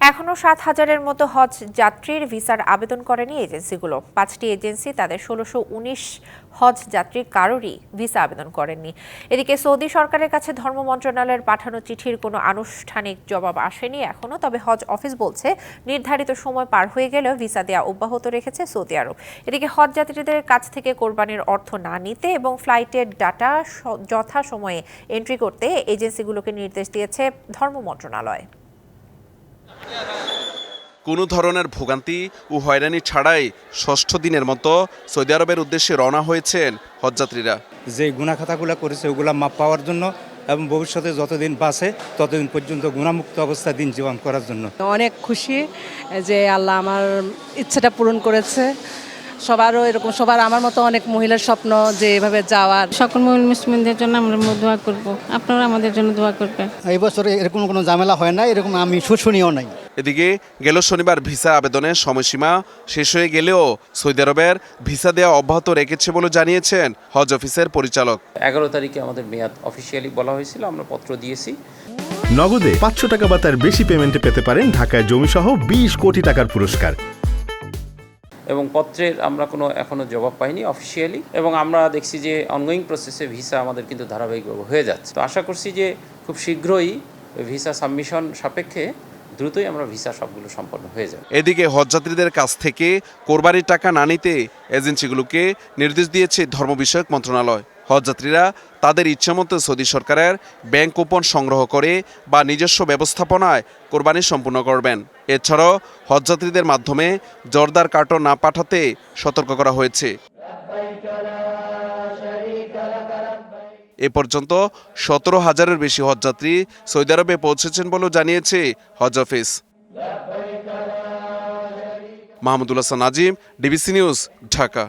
এখনও সাত হাজারের মতো হজ যাত্রীর ভিসার আবেদন করেনি এজেন্সিগুলো। পাঁচটি এজেন্সি তাদের ষোলোশো উনিশ হজ যাত্রীর কারোরই ভিসা আবেদন করেননি। এদিকে সৌদি সরকারের কাছে ধর্ম মন্ত্রণালয়ের পাঠানো চিঠির কোনো আনুষ্ঠানিক জবাব আসেনি এখনও, তবে হজ অফিস বলছে নির্ধারিত সময় পার হয়ে গেলেও ভিসা দেওয়া অব্যাহত রেখেছে সৌদি আরব। এদিকে হজ যাত্রীদের কাছ থেকে কোরবানির অর্থ না নিতে এবং ফ্লাইটের ডাটা যথা সময়ে এন্ট্রি করতে এজেন্সিগুলোকে নির্দেশ দিয়েছে ধর্ম মন্ত্রণালয়। কোনো ধরনের ভোগান্তি ও হয়রানি ছাড়াই ষষ্ঠ দিনের মতো সৌদি আরবের উদ্দেশ্যে রওনা হয়েছেন হজযাত্রীরা। যে গুণাখাতাগুলো করেছে ওগুলো মাপ পাওয়ার জন্য এবং ভবিষ্যতে যতদিন বাঁচে ততদিন পর্যন্ত গুণামুক্ত অবস্থা দিন জীবন করার জন্য। অনেক খুশি যে আল্লাহ আমার ইচ্ছাটা পূরণ করেছে। সবারও এরকম সবার আমার মতো অনেক মহিলার স্বপ্ন যে এভাবে যাওয়ার। সকল মহিলা মুসলিমদের জন্য আমরা দোয়া করব। আপনারা আমাদের জন্য দোয়া করবেন। এই বছরে এরকম কোনো ঝামেলা হয় না এরকম আমি শুশুনিও নাই। এদিকে গেল শনিবার ভিসা আবেদনের সময়সীমা শেষ হয়ে গেলেও সৌদি আরবের ভিসা দেওয়া অব্যাহত রেখেছে বলে জানিয়েছেন হজ অফিসের পরিচালক। এগারো তারিখে আমাদের মেয়াদ অফিসিয়ালি বলা হয়েছিল আমরা পত্র দিয়েছি। নগদে পাঁচশো টাকা বা তার বেশি পেমেন্টে পেতে পারেন ঢাকায় জমিসহ বিশ কোটি টাকার পুরস্কার। এবং পত্রের আমরা কোনো এখনও জবাব পাইনি অফিসিয়ালি এবং আমরা দেখছি যে অনগোয়িং প্রসেসে ভিসা আমাদের কিন্তু ধারাবাহিকভাবে হয়ে যাচ্ছে। তো আশা করছি যে খুব শীঘ্রই ভিসা সাবমিশন সাপেক্ষে দ্রুতই আমরা ভিসা সবগুলো সম্পন্ন হয়ে যাবে। এদিকে হজযাত্রীদের কাছ থেকে কোরবানির টাকা না নিতে এজেন্সিগুলোকে নির্দেশ দিয়েছে ধর্ম বিষয়ক মন্ত্রণালয়। হজযাত্রীরা তাদের ইচ্ছামতো সৌদি সরকারের ব্যাংক কুপন সংগ্রহ করে বা নিজস্ব ব্যবস্থাপনায় কোরবানি সম্পূর্ণ করবেন। এছাড়াও হজযাত্রীদের মাধ্যমে জর্দার কার্টন না পাঠাতে সতর্ক করা হয়েছে। এ পর্যন্ত সতেরো হাজারের বেশি হজযাত্রী সৌদি আরবে পৌঁছেছেন বলেও জানিয়েছে হজ office. Mahmudul Hasan, Nazim, DBC news, Dhaka.